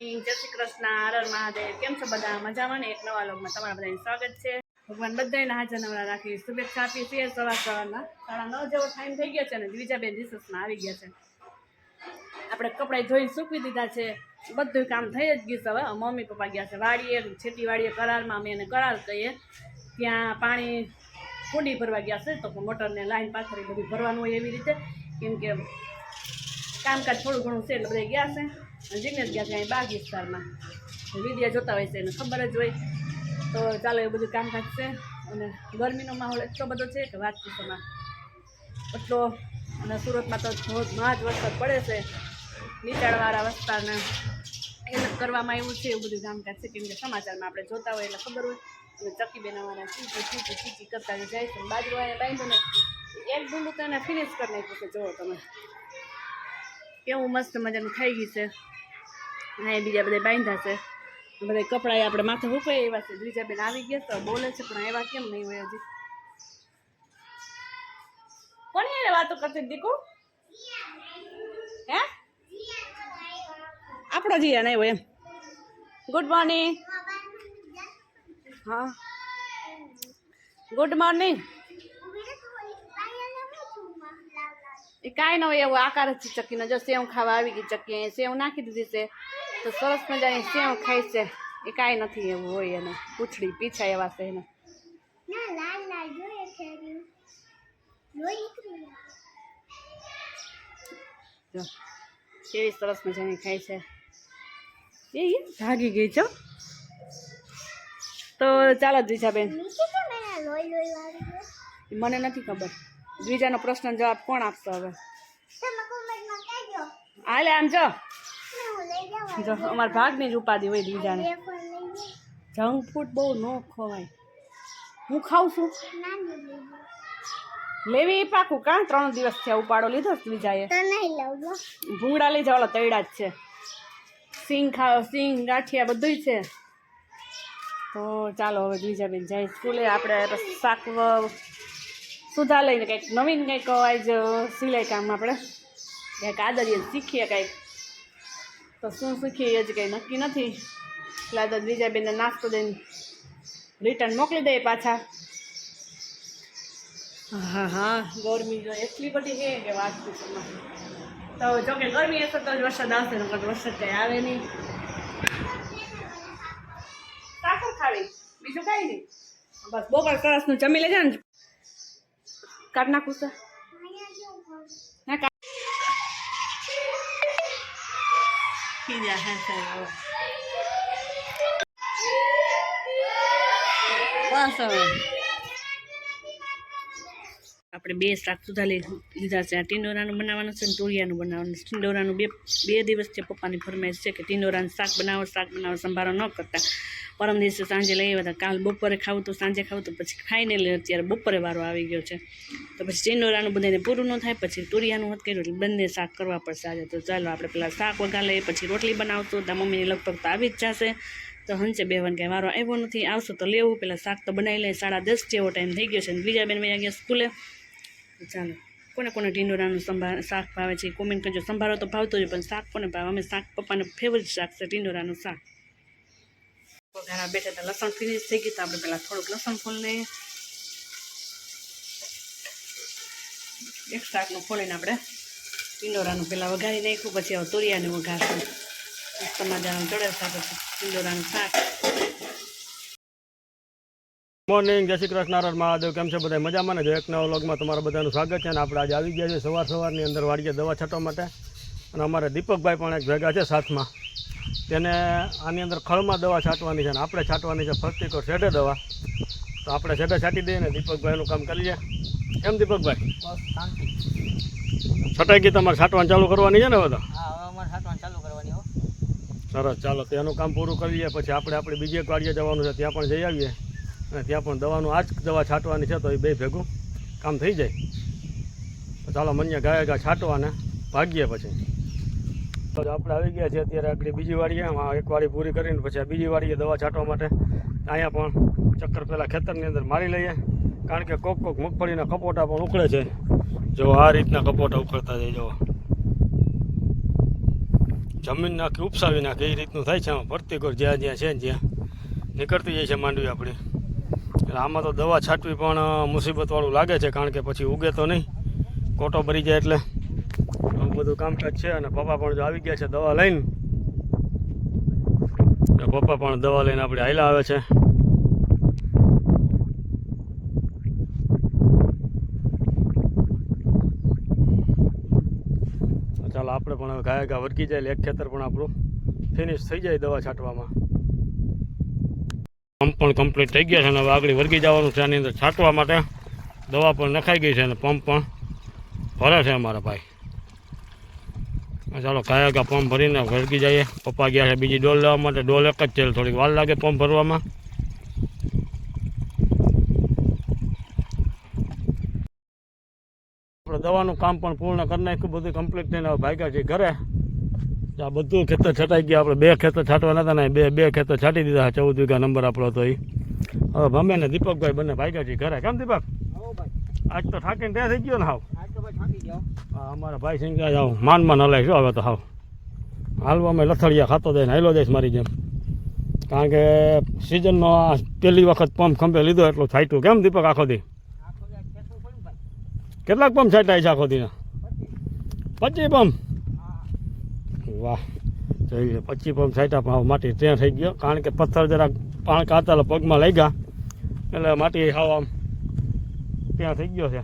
જય શ્રી કૃષ્ણ, હર મહાદેવ. કેમ છો બધા? મજામાં ને? એક નવા લોકમાં તમારા બધાને સ્વાગત છે. ભગવાન બધાને હાજર નવરા રાખી શુભેચ્છા આપી છીએ. સવાર સવારના સાડા નવ જેવો ટાઈમ થઈ ગયો છે ને બીજા બેન રિસર્ચમાં આવી ગયા છે. આપણે કપડાં ધોઈને સૂકવી દીધા છે. બધું કામ થઈ જ ગયું છે હવે. મમ્મી પપ્પા ગયા છે વાડીએ છેટી વાડીએ કરારમાં અમે એને કરાર કહીએ. ત્યાં પાણી કુંડી ભરવા ગયા છે, તો મોટરને લાઈન પાથરી બધું ભરવાનું હોય એવી રીતે. કેમ કે કામકાજ થોડું ઘણું છે એટલે બધા ગયા છે. જિગ્નેશ ગયા અહીં બાગ વિસ્તારમાં વિડીયા જોતા હોય છે, એને ખબર જ હોય. તો ચાલો એ બધું કામકાજ છે અને ગરમીનો માહોલ એટલો બધો છે કે વાત પૂછોમાં. એટલો અને સુરતમાં તો ધોધમાં જ વરસાદ પડે છે. નીચાણવાળા વિસ્તારને એ કરવામાં આવ્યું છે, એવું બધું કામકાજ છે કેમ કે સમાચારમાં આપણે જોતા હોય એટલે ખબર હોય. અને ચક્કી બનાવવાના ચીચી ચીચી ચીચી કરતા જાય છે. બાજુ બાંધ્યું ને, એક ડુંડું તો એને ફિનિશ કરી નાખ્યું છે. જોવો તમે. કેવું મસ્ત મજાનું થઈ ગયું છે. અને બીજા બધા બાંધ્યા છે. બધા કપડાં આપણે માથે હુકાય એવા છે. બીજા બેન આવી ગયા તો બોલે છે પણ એવા કેમ નહીં હોય હજી? કોની હારે વાતો કરતી હતી દીકુ? હે? આપણો જીયા નહીં હોય એમ. ગુડ મોર્નિંગ હા. ગુડ મોર્નિંગ એ કાંઈ ન હોય એવો આકાર જ છે ચક્કીનો. જો સેવ ખાવા આવી ગઈ ચકી અહીં સેવ નાખી દીધી છે તો સરસ મજાની સેવ ખાય છે. એ કાંઈ નથી એવું હોય એને. પૂછડી પીછા એવા છે એને. જો કેવી સરસ મજાની ખાય છે. એ ભાગી ગઈ છો તો ચાલો તો ઈ મને નથી ખબર. દ્વિજાનો પ્રશ્ન જવાબ કોણ આપશે હવે? હાલે આમ જો. જો અમારા ભાગની જ ઉપાધિ હોય દ્વિજાને બે ફોન લઈ જાઉં. જંક ફૂડ બહુ ન ખવાય. હું ખાઉં છું. લેવી પાકું કાં? ત્રણ દિવસ થયા ઉપાડો લીધો જો ભૂંગળા લઈ જાવ તૈડા જ છે. સિંગ ખાવ સિંગ ગાંઠિયા બધુંય છે. તો ચાલો હવે દ્વિજાબેન જાય સ્કૂલે. આપણે શાક સુધા લઈને કંઈક નવીન કંઈક આજ સિલાઈ કામ આપણે. કંઈક આદરીએ શીખીએ કંઈક. તો શું શીખીએ જ કંઈ નક્કી નથી. એટલે આદર બીજા બેને નાસ્તો દઈને રિટર્ન મોકલી દઈએ પાછા. હા હા. ગરમી જો એટલી બધી છે કે વાત પૂછવામાં તો જો કે ગરમી હશે તો જ વરસાદ આવશે નકર વરસાદ કંઈ આવે નહીં. સાકર ખાવી. બીજું કાંઈ નહીં. બસ બપોર સરસનું જમી લેજો ને. કાઢ નાખું છે અહીંયા જેવું કરું હા કાઢ પીઝા હા સાહેબ બસ હવે આપણે બે શાક સુધા લઈ લીધા છે આ ટીંડોરાનું બનાવવાનું છે ને તુરિયાનું બનાવવાનું છે ટીંડોરાનું બે બે દિવસથી પપ્પાની ફરમાઈશ છે કે ટીંડોરાનું શાક બનાવો શાક બનાવો સંભારો ન કરતા પરમ દિવસે સાંજે લઈ આવ્યા હતા. કાલ બપોરે ખાવું તો સાંજે ખાવું તો પછી ખાઈને લે, અત્યારે બપોરે વારો આવી ગયો છે. તો પછી ટીંડોરાનું બધાને પૂરું ન થાય, પછી તુરિયાનું હત કર્યું, એટલે બંને શાક કરવા પડશે આજે. તો ચાલો આપણે પેલા શાક વગા લઈએ પછી રોટલી બનાવશું. તો મમ્મીની લગભગ તો આવી જ જશે. તો હંચે બેવન કે વારો આવ્યો નથી, આવશો તો લેવું. પેલા શાક તો બનાવી લઈએ. સાડા દસ જેવો ટાઈમ થઈ ગયો છે અને બીજા બેન મેં ગયા સ્કૂલે. ચાલો, કોને કોને ટીંડોરાનું સંભાર શાક ભાવે છે કોમેન્ટ કરજો. સંભારો તો ભાવતો જ પણ શાક કોને ભાવે? અમે શાક પપ્પાને ફેવરિટ શાક છે ટીંડોરાનું શાક. ઘણા બેઠા લસણ ફિનિશ થઈ ગયું તો આપણે પહેલાં થોડુંક લસણ ફોલ લઈએ એક શાકનું ફોલીને આપણે પિંડોરાનું પહેલાં વઘારી નાખ્યું, પછી હવે તોરિયાને વઘારશું. તમારા ચડે સાથે પિંડોરાનું શાક. મોર્નિંગ જય શ્રી કૃષ્ણ, નારાયણ મહાદેવ, કેમ છે બધા? મજામાં ને? જો એક નવા વ્લોગમાં તમારા બધાનું સ્વાગત છે અને આપણે આજે આવી ગયા છે સવાર સવારની અંદર વાડીએ દવા છાંટવા માટે. અને અમારે દીપકભાઈ પણ એક ભેગા છે સાથમાં. તેને આની અંદર ખળમાં દવા છાંટવાની છે અને આપણે છાંટવાની છે ફરતી તો શેઢે દવા. તો આપણે શેઢે છાંટી દઈએ ને દીપકભાઈનું કામ કરીએ કેમ દીપકભાઈ? છટાકી તમારે છાંટવાનું ચાલુ કરવાની છે ને હો સરસ ચાલો તો એનું કામ પૂરું કરીએ પછી આપણે આપણી બીજી એક વાડીએ જવાનું છે ત્યાં પણ જઈ આવીએ. અને ત્યાં પણ દવાનું આ જ દવા છાંટવાની છે તો એ બે ભેગું કામ થઈ જાય. તો ચાલો મને ગાય ગા છાંટવાને. ભાગીએ પછી. તો આપણે આવી ગયા છે અત્યારે આગળ બીજી વાડીએ. એક વાડી પૂરી કરીને પછી બીજી વાડીએ દવા છાંટવા માટે. અહીંયા પણ ચક્કર પહેલાં ખેતરની અંદર મારી લઈએ. કારણ કે કોક કોક મગફળીના કપોટા પણ ઉકળે છે. જો આ રીતના કપોટા ઉકળતા જાય, જો. જમીન નાખી, ઉપસાવી નાખે, એ રીતનું થાય છે આમાં. ભરતી કર જ્યાં જ્યાં છે જ્યાં નીકળતી જાય છે માંડવી આપણી. એટલે આમાં તો દવા છાંટવી પણ મુસીબતવાળું લાગે છે, કારણ કે પછી ઉગે તો નહીં. કોટો ભરી જાય એટલે. બધું કામકાજ છે અને પપ્પા પણ જો આવી ગયા છે દવા લઈને. પપ્પા પણ દવા લઈને આપણે હાઈલા આવે છે. ચાલો આપણે પણ હવે ગાય ગા વરકી જાય એક ખેતર પણ આપણું ફિનિશ થઈ જાય દવા છાંટવામાં. પંપ પણ કમ્પ્લીટ થઈ ગયા છે અને હવે આગળ વરગી જવાનું છે, આની અંદર છાંટવા માટે. દવા પણ નખાઈ ગઈ છે અને પંપ પણ ભરે છે અમારા ભાઈ. ચાલો કાયા કા પંપ ભરીને વર્ગી જઈએ. પપ્પા ગયા છે બીજી ડોલ લેવા માટે. ડોલ એક જ છે થોડીક વાર લાગે પંપ ભરવામાં. આપણે દવાનું કામ પણ પૂર્ણ કરી નાખ્યું, બધું કમ્પ્લીટ થઈને હવે ભાગ્યા છે ઘરે. આ બધું ખેતર છટાઈ ગયા, આપણે બે ખેતર છાંટવા હતા ને, બે બે ખેતર છાંટી દીધા, ચૌદ વીઘા નંબર આપણો હતો એ હવે ભમે ને દીપકભાઈ બંને ભાગ્યા છે ઘરે. કેમ દીપક? આજ તો થાકીને ત્યાં થઈ ગયો ને હાવ. અમારા ભાઈ સિંહ જાવ માન માન હલાય શું હવે તો હાવ. હાલવામાં લથડિયા ખાતો જાય ને હાલો જઈશ મારી જેમ. કારણ કે સિઝનનો આ પહેલી વખત પંપ ખંભે લીધો એટલું છાંટ્યું. કેમ દીપક આખો દી? કેટલાક પંપ છાંટાય છે આખો દીના પચીસ. પંપ? વાહ. જોઈ લે પચીસ પંપ છાંટા પણ માટી ત્યાં થઈ ગયો. કારણ કે પથ્થર જરાક પાણ કાતા પગમાં લઈ ગયા એટલે માટી હાવ આમ ત્યાં થઈ ગયો છે